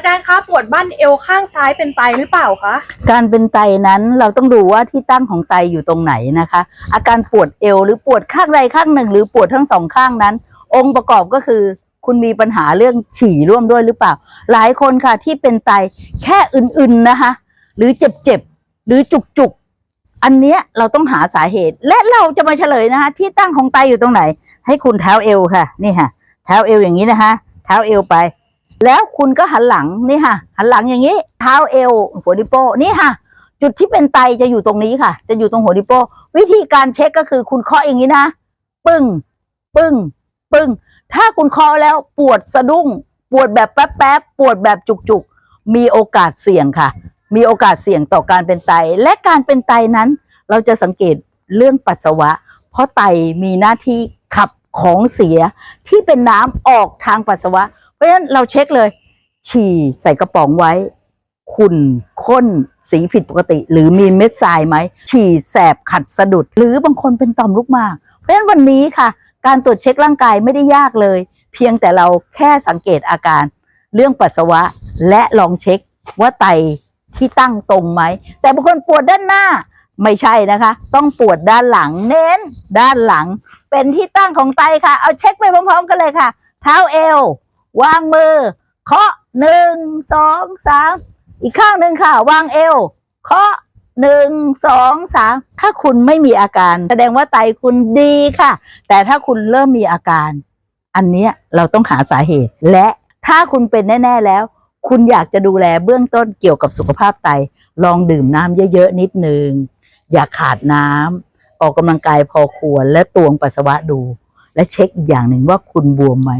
อาจารย์คะปวดบั้นเอวข้างซ้ายเป็นไตหรือเปล่าคะการเป็นไตนั้นเราต้องดูว่าที่ตั้งของไตอยู่ตรงไหนนะคะ อาการปวดเอวหรือปวดข้างใดข้างหนึ่ง หรือปวดทั้งสองข้างนั้น องค์ประกอบก็คือ คุณมีปัญหาเรื่องฉี่ร่วมด้วยหรือเปล่า หลายคนค่ะที่เป็นไตแค่อื่นๆนะคะ หรือเจ็บๆหรือจุกๆ อันเนี้ยเราต้องหาสาเหตุ และเราจะมาเฉลยนะคะ ที่ตั้งของไตอยู่ตรงไหน ให้คุณเท้าเอวค่ะ นี่ค่ะ เท้าเอวอย่างนี้นะคะ เท้าเอวไป แล้วคุณก็หันหลังนี่ค่ะ หันหลังอย่างนี้ เท้าเอวหัวดิโป้นี่ค่ะ จุดที่เป็นไตจะอยู่ตรงนี้ค่ะ จะอยู่ตรงหัวดิโป้วิธีการเช็คก็คือคุณเคาะอย่างนี้นะปึ้งปึ้งปึ้งถ้าคุณเคาะแล้วปวดสะดุ้ง ปวดแบบแป๊บๆปวดแบบจุกๆมีโอกาสเสี่ยงค่ะ มีโอกาสเสี่ยงต่อการเป็นไต และการเป็นไตนั้น เราจะสังเกตเรื่องปัสสาวะ เพราะไตมีหน้าที่ขับของเสียที่เป็นน้ำออกทางปัสสาวะ ราะฉะนั้นเราเช็คเลย ฉี่ใส่กระป๋องไว้ ขุ่นข้นสีผิดปกติ หรือมีเม็ดทรายไหม ฉี่แสบขัดสะดุด หรือบางคนเป็นต่อมลูกหมากเพราะฉะนั้นวันนี้ค่ะ การตรวจเช็คร่างกายไม่ได้ยากเลย เพียงแต่เราแค่สังเกตอาการ เรื่องปัสสาวะและลองเช็คว่าไตที่ตั้งตรงไหม แต่บางคนปวดด้านหน้าไม่ใช่นะคะ ต้องปวดด้านหลังเน้น ด้านหลัง เป็นที่ตั้งของไตค่ะ เอาเช็คไปพร้อมๆกันเลยค่ะ เท้าเอว วางมือ เคาะหนึ่งสองสามอีกข้างหนึ่งค่ะ วางเอว เคาะหนึ่งสองสามถ้าคุณไม่มีอาการ แสดงว่าไตคุณดีค่ะ แต่ถ้าคุณเริ่มมีอาการ อันนี้เราต้องหาสาเหตุ และถ้าคุณเป็นแน่ ๆแล้ว คุณอยากจะดูแลเบื้องต้นเกี่ยวกับสุขภาพไต ลองดื่มน้ำเยอะๆนิดนึง อย่าขาดน้ำออกกำลังกายพอควรและตวงปัสสาวะดู และเช็คอีกอย่างหนึ่งว่าคุณบวมไหม